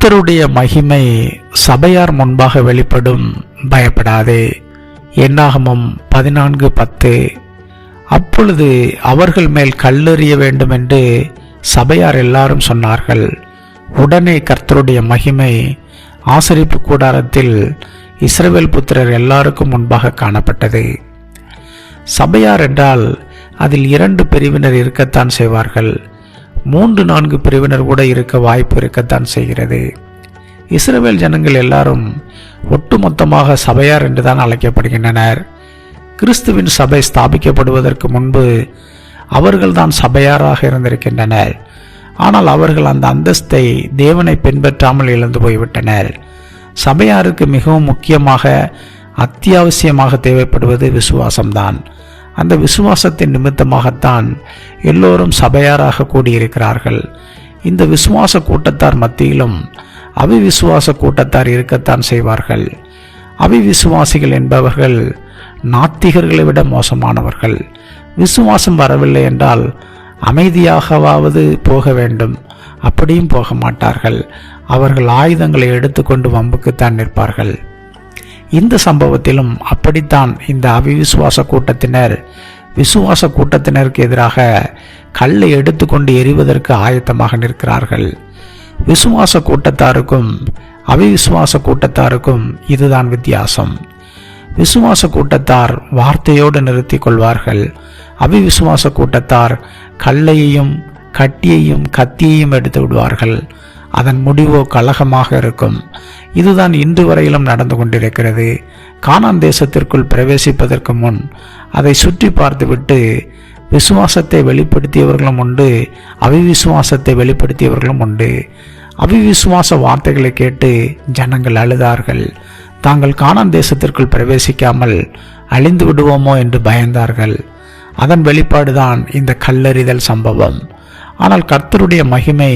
கர்த்தருடைய மகிமை சபையார் முன்பாக வெளிப்படும். பயப்படாதே. எண்ணாகமும் பதினான்கு பத்து. அப்பொழுது அவர்கள் மேல் கல்லெறிய வேண்டும் என்று சபையார் எல்லாரும் சொன்னார்கள். உடனே கர்த்தருடைய மகிமை ஆசரிப்பு கூடாரத்தில் இஸ்ரவேல் புத்திரர் எல்லாருக்கும் முன்பாக காணப்பட்டது. சபையார் என்றால் அதில் இரண்டு பிரிவினர் இருக்கத்தான் செய்வார்கள். மூன்று நான்கு பிரிவினர் கூட இருக்க வாய்ப்பு இருக்கத்தான் செய்கிறது. இஸ்ரேல் ஜனங்கள் எல்லாரும் ஒட்டுமொத்தமாக சபையார் என்றுதான் அழைக்கப்படுகின்றனர். கிறிஸ்துவின் சபை ஸ்தாபிக்கப்படுவதற்கு முன்பு அவர்கள்தான் சபையாராக இருந்திருக்கின்றனர். ஆனால் அவர்கள் அந்த அந்தஸ்தை தேவனை பின்பற்றாமல் இழந்து போய்விட்டனர். சபையாருக்கு மிகவும் முக்கியமாக அத்தியாவசியமாக தேவைப்படுவது விசுவாசம்தான். அந்த விசுவாசத்தின் நிமித்தமாகத்தான் எல்லோரும் சபையாராக கூடியிருக்கிறார்கள். இந்த விசுவாச கூட்டத்தார் மத்தியிலும் அவிவிசுவாச கூட்டத்தார் இருக்கத்தான் செய்வார்கள். அவிவிசுவாசிகள் என்பவர்கள் நாத்திகர்களை விட மோசமானவர்கள். விசுவாசம் வரவில்லை என்றால் அமைதியாகவாவது போக வேண்டும். அப்படியும் போக மாட்டார்கள். அவர்கள் ஆயுதங்களை எடுத்துக்கொண்டு வம்புக்குத்தான் நிற்பார்கள். இந்த சம்பவத்திலும் அப்படித்தான் இந்த அவிவிசுவாச கூட்டத்தினர் விசுவாச கூட்டத்தினருக்கு எதிராக கல்லை எடுத்துக்கொண்டு எரிவதற்கு ஆயத்தமாக நிற்கிறார்கள். விசுவாச கூட்டத்தாருக்கும் அவிவிசுவாச கூட்டத்தாருக்கும் இதுதான் வித்தியாசம். விசுவாச கூட்டத்தார் வார்த்தையோடு நிறுத்தி கொள்வார்கள். அவிவிசுவாச கூட்டத்தார் கல்லையையும் கட்டியையும் கத்தியையும் எடுத்து விடுவார்கள். அதன் முடிவோ கலகமாக இருக்கும். இதுதான் இன்று வரையிலும் நடந்து கொண்டிருக்கிறது. கானான் தேசத்திற்குள் பிரவேசிப்பதற்கு முன் அதை சுற்றி பார்த்துவிட்டு விசுவாசத்தை வெளிப்படுத்தியவர்களும் உண்டு அவிவிசுவாசத்தை வெளிப்படுத்தியவர்களும் உண்டு. அவிவிசுவாச வார்த்தைகளை கேட்டு ஜனங்கள் அழுதார்கள். தாங்கள் கானான் தேசத்திற்குள் பிரவேசிக்காமல் அழிந்து விடுவோமோ என்று பயந்தார்கள். அதன் வெளிப்பாடுதான் இந்த கல்லறிதல் சம்பவம். ஆனால் கர்த்தருடைய மகிமை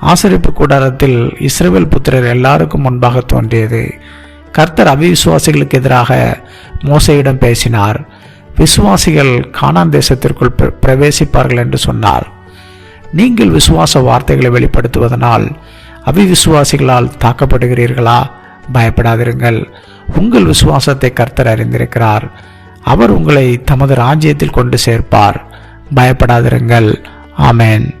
ஆசரிப்பு கூடாரத்தில் இஸ்ரேவேல் புத்திரர் எல்லாருக்கும் முன்பாக தோன்றியது. கர்த்தர் அவிசுவாசிகளுக்கு எதிராக மோசையிடம் பேசினார். விசுவாசிகள் கானான் தேசத்திற்குள் பிரவேசிப்பார்கள் என்று சொன்னார். நீங்கள் விசுவாச வார்த்தைகளை வெளிப்படுத்துவதனால் அவிவிசுவாசிகளால் தாக்கப்படுகிறீர்களா? பயப்படாதிருங்கள். உங்கள் விசுவாசத்தை கர்த்தர் அறிந்திருக்கிறார். அவர் உங்களை தமது ராஜ்யத்தில் கொண்டு சேர்ப்பார். பயப்படாதிருங்கள். ஆமேன்.